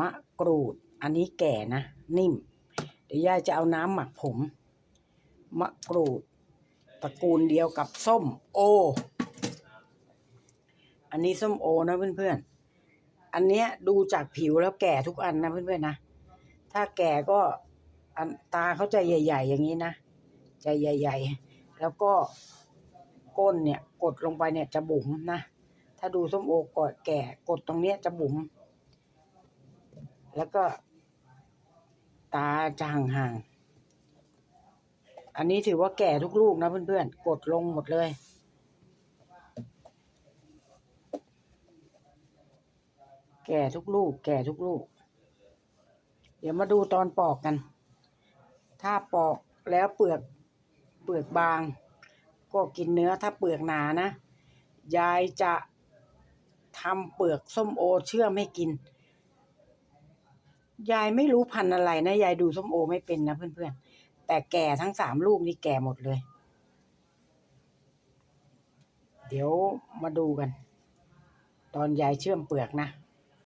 มะกรูด อันนี้แก่นะ นิ่ม เดี๋ยวยายจะเอาน้ำหมักผม มะกรูด ตระกูลเดียวกับส้มโอ อันนี้ส้มโอนะเพื่อนๆ อันเนี้ยดูจากผิวแล้วแก่ทุกอันนะเพื่อนๆนะ ถ้าแก่ก็อันตาเขาจะใหญ่ ๆ อย่างนี้นะจะใหญ่ ๆ แล้วก็ก้นเนี่ยกดลงไปเนี่ยจะบุ๋มนะ ถ้าดูส้มโอกดแก่กดตรงเนี้ยจะบุ๋ม แล้วก็ ตาจะห่างๆอันนี้ถือว่าแก่ทุกลูกนะเพื่อนๆ กดลงหมดเลยแก่ทุกลูก แก่ทุกลูก เดี๋ยวมาดูตอนปอกกัน ถ้าปอกแล้วเปลือก เปลือกบาง ก็กินเนื้อถ้าเปลือกหนานะ ยายจะทำเปลือกส้มโอเชื่อมให้กิน ยายไม่รู้พันธุ์อะไรนะ ยายดูส้มโอไม่เป็นนะเพื่อนๆ แต่แก่ทั้งสามลูกนี่แก่หมดเลย เดี๋ยวมาดูกัน ตอนยายเชื่อมเปลือกนะ